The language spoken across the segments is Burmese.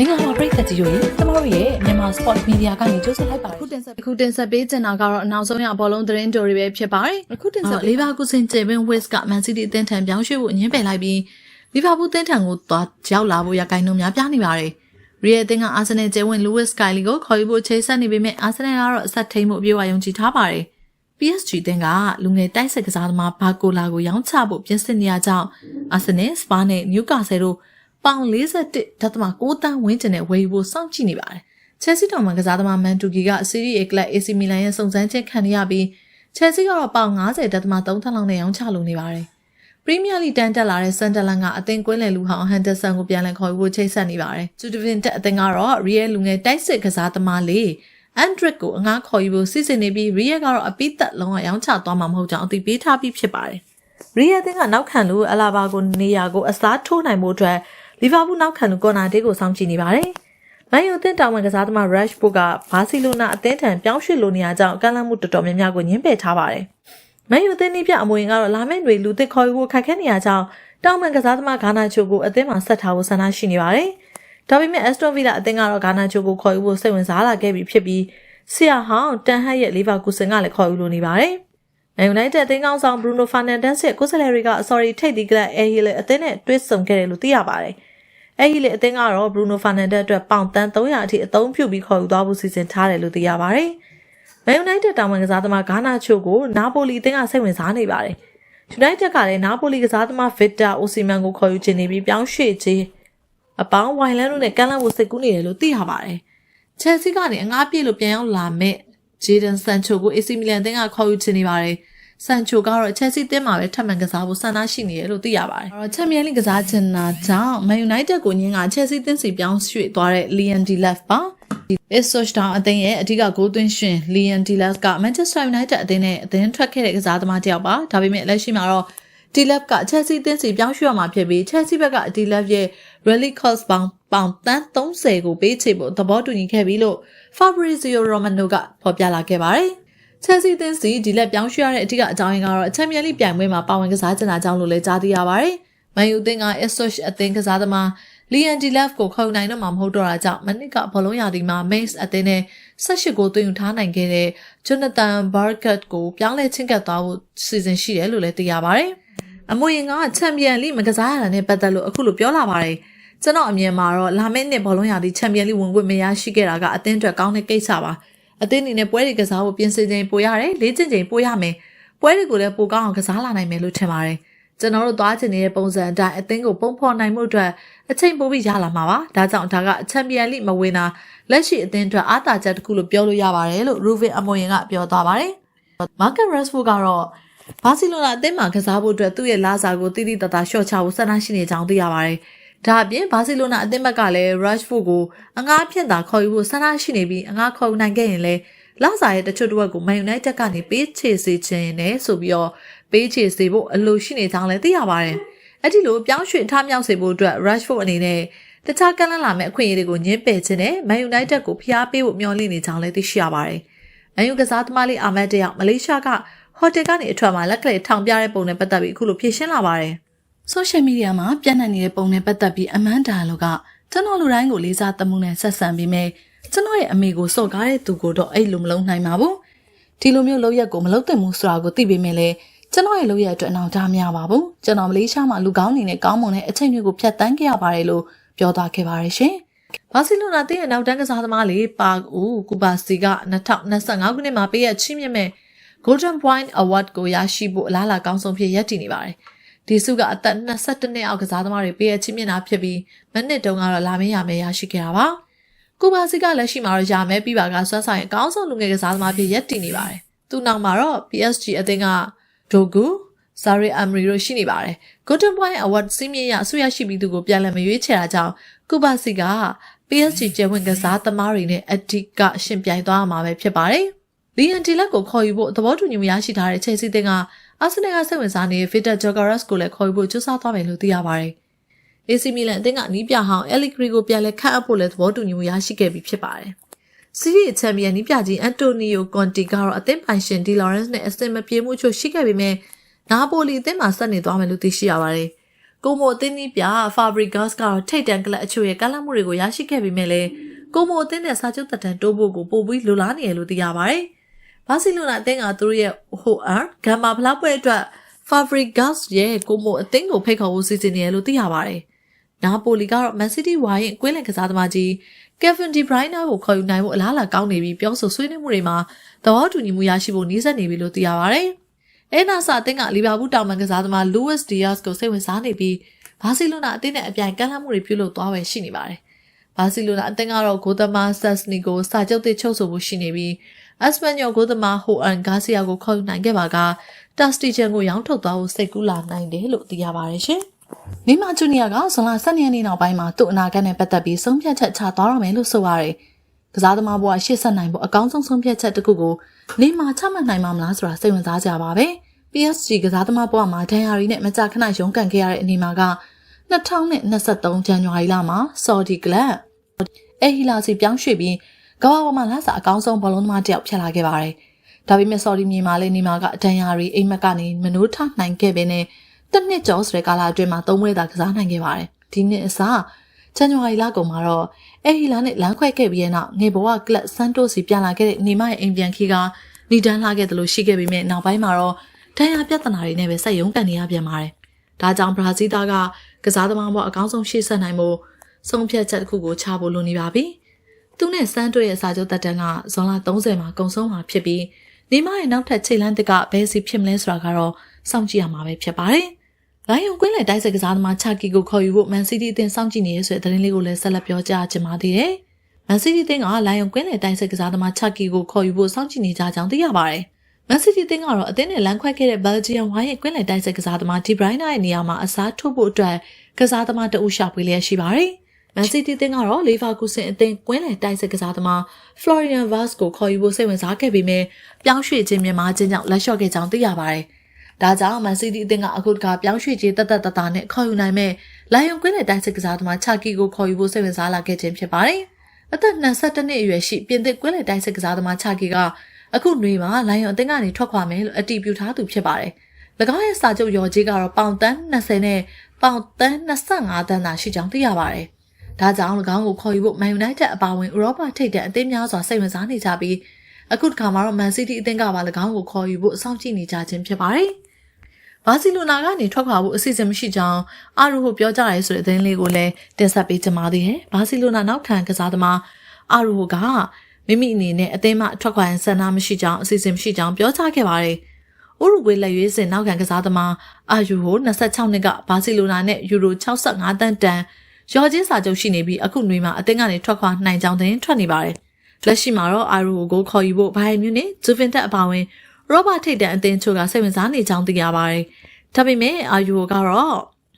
င်္ဂလာပါပရိသတ်ကြီးတို့ရေကျမတို့ရဲ့မြန်မာ Sport Media ကနေကြိုဆိုလိုက်ပါတယ်အခုတင်ဆက်အခုတင်ဆက်ပေးချင်တာကတော့အနောက်ဆုံးရဘောလုံးသတင်းတိုတွေပဲဖြစ်ပါတယ်အခုတင်ဆက်လီဗာပူးစင်ဂျေဗင်ဝစ်ကမန်စီးတီးအသင်းထံပြောင်းရွှေ့ဖို့ညှင်းပယ်လိုက်ပြီးလီဗာပူးအသင်းထံကိုသွားရောက်လာဖို့ရကိုင်နှုံများပြနေပါတယ်ရီယယ်အသင်းကအာဆင်နယ်ကျဲဝင်လူးဝစ်ကိုင်လီကိုခေါ်ယူဖို့ချိတ်ဆက်နေပေမဲ့အာဆင်နယ်ကတော့အဆက်ထိန်မှုအပြည့်အဝယုံကြည်ထားပါတယ် PSG အသင်းကလူငယ်တိုက်စစ်ကစားသမားဘာကိုလာကိုရောင်းချဖို့ပြင်ဆင်နေရကြောင်းအာဆင်နယ်စပါးနဲ့နျူကာဆယ်တို့ ပေါင်41.6တန်းဝန်းကျင်နဲ့ဝယ်ယူဖို့စောင့်ကြည့်နေပါတယ်။ Chelsea တောင်မှကစားသမားမန်တူကီက Serie A ကလပ် AC Milan ရဲ့စုံစမ်းခြင်းခံရပြီး Chelsea ကတော့ပေါင်90.3တန်းလောက်နဲ့ရောင်းချလိုနေပါတယ်။ Premier League တန်းတက်လာတဲ့ Sunderland ကအသင်းကွင်းလည်လူဟောင်း Henderson ကိုပြန်လည်ခေါ်ယူဖို့ချိတ်ဆက်နေပါတယ်။ Juventus တက်အသင်းကတော့ Real လူငယ်တိုက်စစ်ကစားသမားလေး Andrick ကိုအငှားခေါ်ယူဖို့စီစဉ်နေပြီး Real ကတော့အပိသက်လုံးဝရောင်းချသွားမှာမဟုတ်ကြောင်းအသိပေးထားပြီးဖြစ်ပါတယ်။ Real အသင်းကနောက်ခံလူအလာဘာကိုနေရာကိုအစားထိုးနိုင်မှုအတွက် လီဗာပူးနောက်ခံလူကော်နာတေးကိုစောင့်ကြည့်နေပါတယ်။မန်ယူအသင်းတာဝန်ကစားသမား Rashford ကဘာစီလိုနာအသင်းထံပြောင်းရွှေ့လိုနေရကြောင်းကမ်းလှမ်းမှုတော်တော်များများကိုညှင်းပယ်ထားပါတယ်။မန်ယူအသင်းနီးပြအမွေရင်ကတော့လာမယ့်တွေလူသစ်ခေါ်ယူဖို့ခက်ခဲနေရကြောင်းတောင်မန်ကစားသမားဂါနာချိုကိုအသင်းမှာဆက်ထားဖို့ဆန္ဒရှိနေပါတယ်။ဒါပေမဲ့ Aston Villa အသင်းကတော့ဂါနာချိုကိုခေါ်ယူဖို့စိတ်ဝင်စားလာခဲ့ပြီဖြစ်ပြီးဆရာဟောင်းတန်ဟတ်ရဲ့လီဗာကူဆန်ကလည်းခေါ်ယူလိုနေပါတယ်။ Man United အသင်းကောင်းဆောင် Bruno Fernandes ရဲ့ကိုယ်စားလှယ်တွေက sorry ထိတ်ဒီကလပ် A Hill အသင်းနဲ့တွဲဆုံခဲ့တယ်လို့သိရပါတယ်။ အဲ့ဒီလေအသင်းကတော့ Bruno Fernandes အတွက်ပေါင်တန်း300အထိအသုံးပြုပြီးခေါ်ယူသွားဖို့စီစဉ်ထားတယ်လို့သိရပါတယ်။ Man United တာဝန်ကစားသမားဂါနာချိုကိုနာပိုလီအသင်းကစိတ်ဝင်စားနေပါတယ်။ United ကလည်းနာပိုလီကစားသမား Victor Osimhen ကိုခေါ်ယူချင်နေပြီးပြောင်းရွှေ့ခြင်းအပေါင်းဝိုင်လန်တို့နဲ့ကမ်းလှမ်းဖို့စိတ်ကူးနေတယ်လို့သိရပါတယ်။ Chelsea ကနေအငှားပြည့်လို့ပြန်ရောက်လာမဲ့ Jadon Sancho ကို AC Milan အသင်းကခေါ်ယူချင်နေပါတယ်။ ဆန်ချိုကတော့ Chelsea တင်းမှာပဲထပ်မံကစားဖို့ဆန္ဒရှိနေတယ်လို့သိရပါတယ်။အဲ့တော့ Champions League ကစားချင်တာကြောင့် Man United ကိုညင်းက Chelsea တင်းစီပြောင်းရွှေ့သွားတဲ့ Liam Delap ပါ။ Ipswich Town အသင်းရဲ့အဓိကဂိုးသွင်းရှင် Liam Delap က Manchester United အသင်းနဲ့အသင်းထွက်ခဲ့တဲ့ကစားသမားတစ်ယောက်ပါ။ဒါပေမဲ့လက်ရှိမှာတော့ Delap က Chelsea အသင်းစီပြောင်းရွှေ့ရမှာဖြစ်ပြီး Chelsea ဘက်က Delap ရဲ့ Rally Cost ပေါင်ပေါင်တန်း30ကိုပေးချေဖို့သဘောတူညီခဲ့ပြီလို့ Fabrizio Romano ကဖော်ပြလာခဲ့ပါတယ်။ Chelsea သင်းစီဒီလက်ပြောင်းရွှေ့ရတဲ့အထူးအကြောင်းရင်းကတော့ Champions League ပြိုင်ပွဲမှာပါဝင်ကစားကြတာကြောင့်လို့လည်းကြားသိရပါတယ်။ Man U အသင်းက Ipswich အသင်းကစားသမား Liam Delap ကိုခေါ်နိုင်တော့မှာမဟုတ်တော့တာကြောင့်မနစ်ကဘောလုံးရာသီမှာ Mainz အသင်းနဲ့18ကိုသွင်းယူထားနိုင်ခဲ့တဲ့ Jonathan Barkat ကိုပြောင်းလဲချင်းကပ်သွားဖို့စီစဉ်ရှိတယ်လို့လည်းသိရပါတယ်။အမွေရင်ကချန်ပီယံလိမကစားရတာနဲ့ပတ်သက်လို့အခုလိုပြောလာပါတယ်။ကျွန်တော်အမြင်မှာတော့လာမယ့်နှစ်ဘောလုံးရာသီချန်ပီယံလိဝင်ခွင့်မရရှိခဲ့တာကအသင်းအတွက်ကောင်းတဲ့ကိစ္စပါ။ အသင်းအနေနဲ့ပွဲတွေကစားဖို့ပြင်ဆင်ချိန်ပိုရတယ်လေ့ကျင့်ချိန်ပိုရမယ်ပွဲတွေကိုလည်းပိုကောင်းအောင်ကစားလာနိုင်မယ်လို့ထင်ပါတယ်ကျွန်တော်တို့သွားချင်နေတဲ့ပုံစံအတိုင်းအသင်းကိုပုံဖော်နိုင်မှုအတွက်အချိန်ပိုပြီးရလာမှာပါဒါကြောင့်ဒါကချန်ပီယံလိမဝင်တာလက်ရှိအသင်းအတွက်အားသာချက်တစ်ခုလို့ပြောလို့ရပါတယ်လို့ Ruven Amorin ကပြောသွားပါတယ်မာကတ်ရက်စ်ဖို့ကတော့ဘာစီလိုနာအသင်းမှာကစားဖို့အတွက်သူ့ရဲ့လာစာကိုတိတိတတ်တာရှော့ချဖို့ဆန္ဒရှိနေကြောင်းသိရပါတယ် ဒါအပြင်ဘာစီလိုနာအသင်းဘက်ကလည်း Rashford ကိုအငှားဖြင့်သာခေါ်ယူဖို့ဆန္ဒရှိနေပြီးအငှားခေါ်နိုင်ခဲ့ရင်လည်းလောက်စာရဲ့တချို့တစ်ဝက်ကို Man United ကနေပေးချေစေခြင်းနဲ့ဆိုပြီးတော့ပေးချေစေဖို့အလိုရှိနေကြောင်းလည်းသိရပါတယ်။အဲ့ဒီလိုပြောင်းရွှေ့ထားမြောက်စေဖို့အတွက် Rashford အနေနဲ့တခြားကမ်းလှမ်းလာမယ့်အခွင့်အရေးတွေကိုညှင်းပယ်ခြင်းနဲ့ Man United ကိုဖျားပေးဖို့မျှော်လင့်နေကြောင်းလည်းသိရှိရပါတယ်။မန်ယူကစားသမားလေးအာမတ်တယောက်မလေးရှားကဟိုတယ်ကနေအထွက်မှာလက်ကလေးထောင်ပြတဲ့ပုံနဲ့ပတ်သက်ပြီးအခုလိုဖြေရှင်းလာပါတယ်။ social media မှာပြန့်နှံ့နေတဲ့ပုံနဲ့ပတ်သက်ပြီးအမန်ဒါလို့ကကျွန်တော်လူတိုင်းကိုလေးစားသမှုနဲ့ဆက်ဆံပြီးမြဲကျွန်တော်ရဲ့အမေကိုစော့ကားတဲ့သူကိုတော့အဲ့လိုမလုံးနိုင်ပါဘူးဒီလိုမျိုးလောက်ရက်ကိုမလုံးသင့်ဘူးဆိုတာကိုသိပေမဲ့လည်းကျွန်တော်ရဲ့လောက်ရက်အတွက်အနောက်ထားမရပါဘူးကျွန်တော်မလေးရှားမှာလူကောင်းနေနဲ့ကောင်းမွန်တဲ့အချိန်မျိုးကိုဖျက်ဆီးခဲ့ရပါတယ်လို့ပြောသွားခဲ့ပါတယ်ရှင်ဘာစီလိုနာတင်းရဲ့နောက်တန်းကစားသမားလေးပါဦးကူပါစီက2025ခုနှစ်မှာပေးရချီးမြှင့်မဲ့ Golden Point Award ကိုရရှိဖို့အလားအလာကောင်းဆုံးဖြစ်ရည်တည်နေပါတယ် ဒီစုကအသက်22နှစ်အောက်ကစားသမားတွေပေးရချီးမြှင့်တာဖြစ်ပြီးမနစ်တုန်းကတော့လာမင်းရမယ်ရရှိခဲ့တာပါ။ကိုပါစီကလက်ရှိမှာတော့ရာမဲပြပါကဆွမ်းဆိုင်အကောင်းဆုံးလူငယ်ကစားသမားဖြစ်ရပ်တည်နေပါတယ်။သူ့နောက်မှာတော့ PSG အသင်းကဒိုဂူဇာရီအမ်ရီတို့ရှိနေပါတယ်။ Golden Point Award စီးမြင့်ရအဆူရရှိပြီးသူကိုပြန်လည်မရွေးချယ်တာကြောင့်ကိုပါစီက PSG ကျဝင်ကစားသမားတွေနဲ့အဓိကရှင်ပြိုင်သွားမှာပဲဖြစ်ပါတယ်။လီယန်တီလက်ကိုခေါ်ယူဖို့သဘောတူညီမှုရရှိထားတဲ့ချယ်ဆီတင်က အာဆင်နယ်ကစိတ်ဝင်စားနေတဲ့ Victor Gyokeres ကိုလည်းခေါ်ယူဖို့ကြိုးစားသွားမယ်လို့သိရပါတယ်။ AC Milan အသင်းကနီးပြဟောင်း Allegri ကိုပြန်လည်ခန့်အပ်ဖို့လည်းသဘောတူညီမှုရရှိခဲ့ပြီဖြစ်ပါတယ်။စီးရီးချန်ပီယံနီးပြကြီးအန်တိုနီယိုကွန်တီကတော့အသင်းပိုင်ရှင်ဒီလော်ရန့်စ်နဲ့အဆင်မပြေမှုချို့ရှိခဲ့ပေမဲ့နာပိုလီအသင်းမှာဆက်နေသွားမယ်လို့သိရှိရပါတယ်ကိုမိုအသင်းကြီးပြ Fabregas ကတော့ထိတ်တန့်ကလပ်အချို့ရဲ့ကမ်းလှမ်းမှုတွေကိုရရှိခဲ့ပေမဲ့လည်းကိုမိုအသင်းနဲ့စာချုပ်သက်တမ်းတိုးဖို့ကိုပိုပြီးလိုလားနေရလို့သိရပါတယ်။ ဘာစီလိုနာအသင်းကသူတို့ရဲ့ဟိုအာဂမ်မာဖလားပွဲအတွက် Fabregas ရဲ့ကိုမိုအသင်းကိုဖိတ်ခေါ်ဖို့စီစဉ်နေရလို့သိရပါတယ်။နာပိုလီကတော့ Man City ဝိုင်းကွင်းလင်ကစားသမားကြီး Kevin De Bruyne ကိုခေါ်ယူနိုင်ဖို့အလားအလာကောင်းနေပြီးပြောဆိုဆွေးနွေးမှုတွေမှာသဘောတူညီမှုရရှိဖို့နှီးစပ်နေပြီလို့သိရပါတယ်။အဲနာဆာအသင်းကလီဗာပူးတောင်ပန်ကစားသမား Luis Diaz ကိုစိတ်ဝင်စားနေပြီးဘာစီလိုနာအသင်းနဲ့အပြိုင်ကမ်းလှမ်းမှုတွေပြုလုပ်သွားပဲရှိနေပါတယ်။ဘာစီလိုနာအသင်းကတော့ဂိုသမား Sasni ကိုစာချုပ်သစ်ချုပ်ဆိုဖို့ရှိနေပြီး အက်စပန်ညောဂိုသမားဟိုအန်ဂါစီယာကိုခေါ်ယူနိုင်ခဲ့ပါကတက်စတီချန်ကိုရောင်းထုတ်သွားဖို့စိတ်ကူးလာနိုင်တယ်လို့သိရပါတယ်ရှင်။နီမာဂျူနီယာကဇွန်လ12ရက်နေ့နောက်ပိုင်းမှာသူ့အနာဂတ်နဲ့ပတ်သက်ပြီးဆုံးဖြတ်ချက်ချသွားရမယ်လို့ဆိုပါတယ်။ကစားသမားဘဝရှေ့ဆက်နိုင်ဖို့အကောင်းဆုံးဆုံးဖြတ်ချက်တစ်ခုကိုနီမာချမှတ်နိုင်မှာမလားဆိုတာစိတ်ဝင်စားကြပါပဲ။ PSG ကစားသမားဘဝမှာဒန်ယာရီနဲ့မကြာခဏရုန်းကန်ခဲ့ရတဲ့အနေမှာက2023ဇန်နဝါရီလမှာဆော်ဒီကလပ်အဲဟီလာစီပြောင်းရွှေ့ပြီး ကမ္ဘာပေါ်မှာလဆာအကောင်းဆုံးဘောလုံးသမားတစ်ယောက်ဖြစ်လာခဲ့ပါတယ်။ဒါပေမဲ့ဆော်ဒီမြေမှာလည်းနေမှာကဒန်ယာရီအိမ်မက်ကနေမနိုးထနိုင်ခဲ့ပေနဲ့တစ်နှစ်ကျော်ဆိုတဲ့ကာလအတွင်းမှာသုံးပွဲသာကစားနိုင်ခဲ့ပါတယ်။ဒီနှစ်အစားဇန်နဝါရီလကုန်မှာတော့အဲဟီလာနဲ့လမ်းခွဲခဲ့ပြီးတဲ့နောက်ငေဘဝကလပ်ဆန်တိုစီပြန်လာခဲ့တဲ့နေမရဲ့အိမ်ပြန်ခီကနေတန်းလာခဲ့တယ်လို့ရှိခဲ့ပေမဲ့နောက်ပိုင်းမှာတော့ဒဏ်ရာပြဿနာတွေနဲ့ပဲဆက်ရုံးကန်နေရပြန်ပါတယ်။ဒါကြောင့်ဘရာဇီးသားကကစားသမားဘဝအကောင်းဆုံးရှေ့ဆက်နိုင်မှုဆုံးဖြတ်ချက်တစ်ခုကိုချဖို့လိုနေပါပြီ။ သူနဲ့စန်းတွေ့ရဲ့စာချုပ်တက်တန်းကဇွန်လ30မှာကုန်ဆုံးမှာဖြစ်ပြီးနေမရဲ့နောက်ထပ်ချိန်လန်းတစ်ကဘယ်စီဖြစ်မလဲဆိုတာကတော့စောင့်ကြည့်ရမှာပဲဖြစ်ပါတယ်။လိုင်ယွန်ကွင်းလယ်တိုက်စစ်ကစားသမားချာကီကိုခေါ်ယူဖို့မန်စီးတီးအသင်းစောင့်ကြည့်နေရဆိုတဲ့သတင်းလေးကိုလည်းဆက်လက်ပြောကြားချင်ပါသေးတယ်။မန်စီးတီးအသင်းကလိုင်ယွန်ကွင်းလယ်တိုက်စစ်ကစားသမားချာကီကိုခေါ်ယူဖို့စောင့်ကြည့်နေကြကြောင်းသိရပါတယ်။မန်စီးတီးအသင်းကတော့အသင်းနဲ့လမ်းခွဲခဲ့တဲ့ဘယ်လ်ဂျီယံဝိုင်းရဲ့ကွင်းလယ်တိုက်စစ်ကစားသမားဒီဘရိုင်းနာရဲ့နေရာမှာအစားထိုးဖို့အတွက်ကစားသမားတအုပ်ရှာဖွေလျက်ရှိပါတယ်။ မန်စီးတီးအသင်းကတော့လီဗာကူဆင်အသင်းကွင်းလယ်တိုက်စစ်ကစားသမားဖလော်ရီယန်ဗတ်စ်ကိုခေါ်ယူဖို့စိတ်ဝင်စားခဲ့ပေမဲ့ပြောင်းရွှေ့ခြင်းမြန်မာချင်းကြောင့်လက်လျှော့ခဲ့ကြောင်းသိရပါတယ်။ဒါကြောင့်မန်စီးတီးအသင်းကအခုတခါပြောင်းရွှေ့ခြင်းတသက်တသားနဲ့ခေါ်ယူနိုင်မဲ့လိုင်ယွန်ကွင်းလယ်တိုက်စစ်ကစားသမားချာကီကိုခေါ်ယူဖို့စိတ်ဝင်စားလာခဲ့ခြင်းဖြစ်ပါတယ်။အသက်22နှစ်အရွယ်ရှိပြင်သစ်ကွင်းလယ်တိုက်စစ်ကစားသမားချာကီကအခုຫນွေမှာလိုင်ယွန်အသင်းကနေထွက်ခွာမယ်လို့အတည်ပြုထားသူဖြစ်ပါတယ်။၎င်းရဲ့စာချုပ်ရော်ကြီးကတော့ပေါင်တန်း20နဲ့ပေါင်တန်း25တန်းသာရှိကြောင်းသိရပါတယ်။ ဒါကြောင့်၎င်းကိုခေါ်ယူဖို့ Man United အပါအဝင်ဥရောပထိပ်တန်းအသင်းများစွာစိတ်ဝင်စားနေကြပြီးအခုတစ်ခါမှာတော့ Man City အသင်းကပါ၎င်းကိုခေါ်ယူဖို့အဆောင်ကြည့်နေကြခြင်းဖြစ်ပါတယ်။ဘာစီလိုနာကနေထွက်ခွာဖို့အစီအစဉ်မရှိကြောင်းအာရူကိုပြောကြရဲဆိုတဲ့သတင်းလေးကိုလည်းတင်ဆက်ပေးကြပါသေးတယ်။ဘာစီလိုနာနောက်ခံကစားသမားအာရူကမိမိအနေနဲ့အသင်းမှထွက်ခွာရန်ဆန္ဒမရှိကြောင်းအစီအစဉ်မရှိကြောင်းပြောကြားခဲ့ပါတယ်။ဥရုဂွေလက်ရွေးစင်နောက်ခံကစားသမားအာယူဟို26နှစ်ကဘာစီလိုနာနဲ့ယူရို65တန်းတန် ရော်ချင်းစာချုပ်ရှိနေပြီးအခုຫນွေမှာအသင်းကနေထွက်ခွာနိုင်ကြောင်းသတင်းထွက်နေပါတယ်။လက်ရှိမှာတော့အာရူကိုခေါ်ယူဖို့ဘိုင်မြူနစ်ဂျူဗင်တက်အပါဝင်ရောဘတ်ထိတ်တန်အသင်းချို့ကစိတ်ဝင်စားနေကြောင်းသိရပါတယ်။ဒါပေမဲ့အာယူကတော့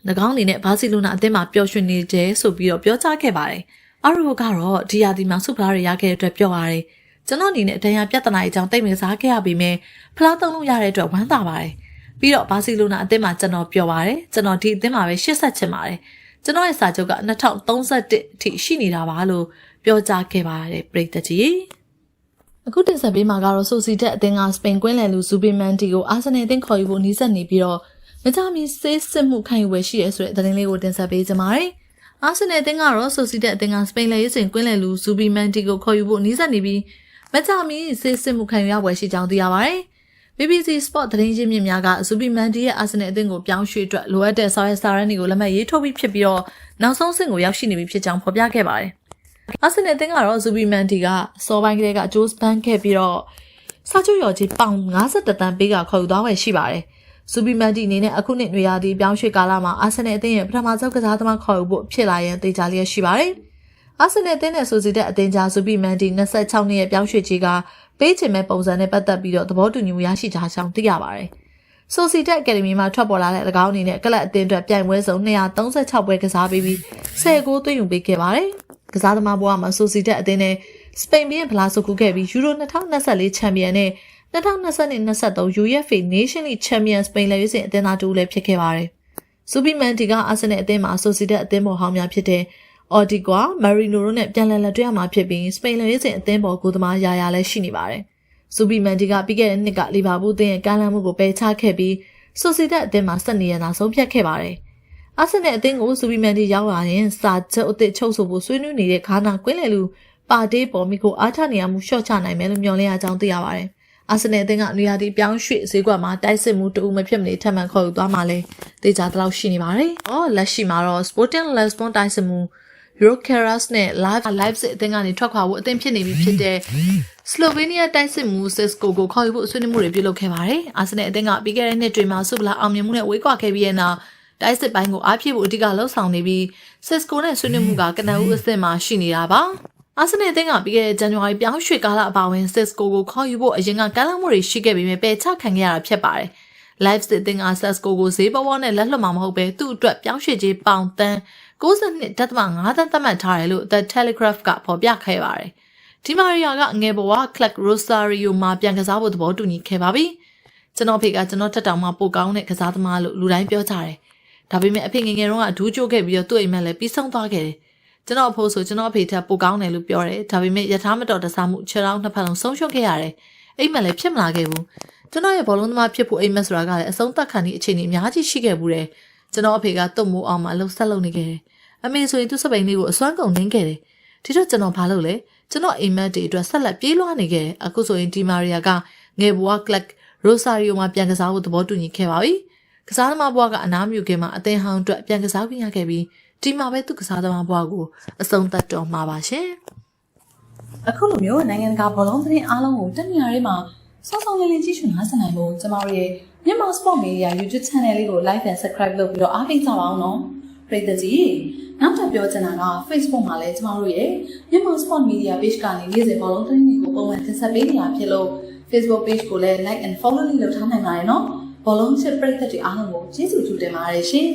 ၎င်းအနေနဲ့ဘာစီလိုနာအသင်းမှာပျော်ရွှင်နေကြဆိုပြီးတော့ပြောကြားခဲ့ပါတယ်။အာရူကတော့ဒီယာဒီမှာဆုဖလားတွေရခဲ့တဲ့အတွက်ပြောပါတယ်။ကျွန်တော်အနေနဲ့ဒဏ်ရာပြဿနာအကြောင်းသိမစားခဲ့ရပေမဲ့ဖလားသုံးလို့ရတဲ့အတွက်ဝမ်းသာပါတယ်ပြီးတော့ဘာစီလိုနာအသင်းမှာကျွန်တော်ပြောပါတယ်ကျွန်တော်ဒီအသင်းမှာပဲရှစ်ဆက်ချင်ပါတယ် ကျွန်တော်ရဲ့စာချုပ်က2031အထိရှိနေတာပါလို့ပြောကြားခဲ့ပါတယ်ပြည်သက်ကြီးအခုတင်ဆက်ပေးမှာကတော့ဆိုစီတက်အသင်းကစပိန်ကွင်းလယ်လူဇူဘီမန်တီကိုအာဆင်နယ်အသင်းခေါ်ယူဖို့နှီးစပ်နေပြီးတော့မကြမီဆေးစစ်မှုခံယူဝယ်ရှိရဲဆိုတဲ့သတင်းလေးကိုတင်ဆက်ပေးကြပါမယ်အာဆင်နယ်အသင်းကတော့ဆိုစီတက်အသင်းကစပိန်လယ်ရေးစဉ်ကွင်းလယ်လူဇူဘီမန်တီကိုခေါ်ယူဖို့နှီးစပ်နေပြီးမကြမီဆေးစစ်မှုခံရပွဲရှိကြောင်းသိရပါတယ်။ BBC Sport သတင်းရင်းမြစ်များကဇူဘီမန်ဒီရဲ့အာဆင်နယ်အသင်းကိုပြောင်းရွှေ့အတွက်လိုအပ်တဲ့ဆောင်ရွက်စာရင်းတွေကိုလက်မှတ်ရေးထိုးပြီးဖြစ်ပြီးတော့နောက်ဆုံးဆင့်ကိုရောက်ရှိနေပြီဖြစ်ကြောင်းဖော်ပြခဲ့ပါတယ်။အာဆင်နယ်အသင်းကတော့ဇူဘီမန်ဒီကစောပိုင်းကလေးကဂျိုးစ်ဘန်ခဲ့ပြီးတော့စာချုပ်ရော်ကြီးပေါင်52တန်းပေးကခေါ်ယူသွားဝယ်ရှိပါတယ်။ဇူဘီမန်ဒီအနေနဲ့အခုနှစ်နွေရာသီပြောင်းရွှေ့ကာလမှာအာဆင်နယ်အသင်းရဲ့ပထမဆုံးကစားသမားခေါ်ယူဖို့ဖြစ်လာရန်တေချာလျက်ရှိပါတယ်။အာဆင်နယ်အသင်းနဲ့ဆိုစီတဲ့အသင်းကြားဇူပီမန်ဒီ26နှစ်ရဲ့ပြောင်းရွှေ့ကြီးက ပေးချင်မဲ့ပုံစံနဲ့ပတ်သက်ပြီးတော့သဘောတူညီမှုရရှိကြကြောင်းသိရပါတယ်။ဆိုစီတက်အကယ်ဒမီမှာထွက်ပေါ်လာတဲ့၎င်းအနေနဲ့ကလပ်အသင်းအတွက်ပြိုင်ပွဲစုံ236ပွဲကစားပြီးပြီး10ဂိုးသွင်းယူပေးခဲ့ပါတယ်။ကစားသမားဘဝမှာဆိုစီတက်အသင်းနဲ့စပိန်ဘီယံဖလားဆုကူခဲ့ပြီးယူရို2024ချန်ပီယံနဲ့2022-23 UEFA Nation League Champions စပိန်လက်ရွေးစင်အသင်းသားတူလည်းဖြစ်ခဲ့ပါတယ်။စူပီမန်တီကအာဆင်နယ်အသင်းမှာဆိုစီတက်အသင်းပေါ်ဟောင်းများဖြစ်တဲ့ အော်ဒီကွာမာရီနိုတို့နဲ့ပြန်လည်လက်တွဲရမှာဖြစ်ပြီးစပိန်လက်ရေးစဉ်အသင်းပေါ်ကိုသမားရာရာလည်းရှိနေပါတယ်။ဇူဘီမန်ဒီကပြီးခဲ့တဲ့နှစ်ကလီဗာပူးအသင်းရဲ့ကမ်းလှမ်းမှုကိုပယ်ချခဲ့ပြီးဆိုစီဒက်အသင်းမှာဆက်နေရတာဆုံးဖြတ်ခဲ့ပါတယ်။အာဆင်နယ်အသင်းကိုစူပီမန်တီရောက်လာရင်စာချုပ်အသစ်ချုပ်ဆိုဖို့ဆွေးနွေးနေတဲ့ခါနာကွင်းလေလူပါတေးပေါ်မီကိုအားထနေရမှုရှော့ချနိုင်မယ်လို့မျှော်လင့်ရကြောင်းသိရပါတယ်။အာဆင်နယ်အသင်းကနေရာဒီပြောင်းရွှေ့ဈေးကွက်မှာတိုက်စစ်မှုတူမဖြစ်မနေထပ်မံခေါ်ယူသွားမှလည်းတေချာတလောက်ရှိနေပါတယ်။အော်လက်ရှိမှာတော့ Sporting Lisbon တိုက်စစ်မှု Eurocaras နဲ့ Live Live စစ်အသင်းကနေထွက်ခွာဖို့အသင့်ဖြစ်နေပြီဖြစ်တဲ့ Slovenia တိုက်စစ်မှု Cisco ကိုခေါ်ယူဖို့ဆွေးနွေးမှုတွေပြုလုပ်ခဲ့ပါတယ်။အာဆင်နယ်အသင်းကပြီးခဲ့တဲ့နှစ်တွေမှာဆုဗလာအောင်မြင်မှုနဲ့ဝေးကွာခဲ့ပြီးတဲ့နောက်တိုက်စစ်ပိုင်းကိုအားဖြည့်ဖို့အဓိကလှုံ့ဆော်နေပြီး Cisco နဲ့ဆွေးနွေးမှုကကနအူးအသစ်မှာရှိနေတာပါ။အာဆင်နယ်အသင်းကပြီးခဲ့တဲ့ဇန်နဝါရီပြောင်းရွှေ့ကာလအပါအဝင် Cisco ကိုခေါ်ယူဖို့အရင်ကကမ်းလှမ်းမှုတွေရှိခဲ့ပေမဲ့ပယ်ချခံခဲ့ရတာဖြစ်ပါတယ်။ Live စစ်အသင်းက Cisco ကိုဈေးပေါ်ပေါ်နဲ့လက်လွတ်မှာမဟုတ်ပဲသူ့အတွက်ပြောင်းရွှေ့ခြင်းပေါင်တန်း 62.5တန်းသတ်မှတ်ထားတယ်လို့ The Telegraph ကဖော်ပြခဲ့ပါတယ်။ဒီမာရီယာကငယ်ဘဝ Clark Rosario မှာပြန်ကစားဖို့သဘောတူညီခဲ့ပါပြီ။ကျွန်တော်ဖေကကျွန်တော်တက်တောင်မှပိုကောင်းတဲ့ကစားသမားလို့လူတိုင်းပြောကြတယ်။ဒါပေမဲ့အဖေငယ်ငယ်တုန်းကအဒူးကျိုးခဲ့ပြီးတော့သူ့အိမ်မက်လည်းပြီးဆုံးသွားခဲ့တယ်။ကျွန်တော်အဖိုးဆိုကျွန်တော်အဖေထက်ပိုကောင်းတယ်လို့ပြောတယ်။ဒါပေမဲ့ယထာမတော်တဆမှုခြေထောက်နှစ်ဖက်လုံးဆုံးရှုံးခဲ့ရတယ်။အိမ်မက်လည်းဖြစ်မလာခဲ့ဘူး။ကျွန်တော်ရဲ့ဘောလုံးသမားဖြစ်ဖို့အိမ်မက်ဆိုတာကလည်းအဆုံးသတ်ခံသည့်အခြေအနေအများကြီးရှိခဲ့ဘူးတယ်။ကျွန်တော်အဖေကတုတ်မိုးအောင်မှအလုပ်ဆက်လုပ်နေခဲ့တယ်။ အမေဆိုရင်သူ့စပိန်လေးကိုအစွမ်းကုန်နှင်းခဲ့တယ်။ဒီတော့ကျွန်တော်ဘာလုပ်လဲကျွန်တော်အိမ်မက်တွေအတွက်ဆက်လက်ပြေးလွှားနေခဲ့တယ်။အခုဆိုရင်ဒီမာရီယာကငယ်ဘဝကလပ်ရိုဆာရီယိုမှာပြန်ကစားဖို့သဘောတူညီခဲ့ပါပြီ။ကစားသမားဘဝကအနားမြူခဲ့မှာအသင်းဟောင်းအတွက်ပြန်ကစားခွင့်ရခဲ့ပြီးဒီမှာပဲသူကစားသမားဘဝကိုအဆုံးသတ်တော်မှာပါရှင်။အခုလိုမျိုးနိုင်ငံတကာဘောလုံးသတင်းအားလုံးကိုတက်နေရာတွေမှာစောစောလေးလေးကြည့်ရှုနားဆင်နိုင်ဖို့ကျမတို့ရဲ့မြန်မာ Sport Media YouTube Channel လေးကို Like and Subscribe လုပ်ပြီးတော့အားပေးကြပါအောင်နော် ပရိသတ်ကြီးနောက်ထပ်ပြောချင်တာက Facebook မှာလည်းကျမတို့ရဲ့မြန်မာ Sport Media Page ကနေနေ့စဉ်ဘောလုံးသတင်းတွေကိုပုံမှန်တင်ဆက်ပေးနေတာဖြစ်လို့ Facebook Page ကိုလည်း Like and Follow လေးလုပ်ထားနိုင်ပါတယ်နော်ဘောလုံးချစ်ပရိသတ်တွေအားလုံးကိုကျေးဇူးတင်ပါတယ်ရှင်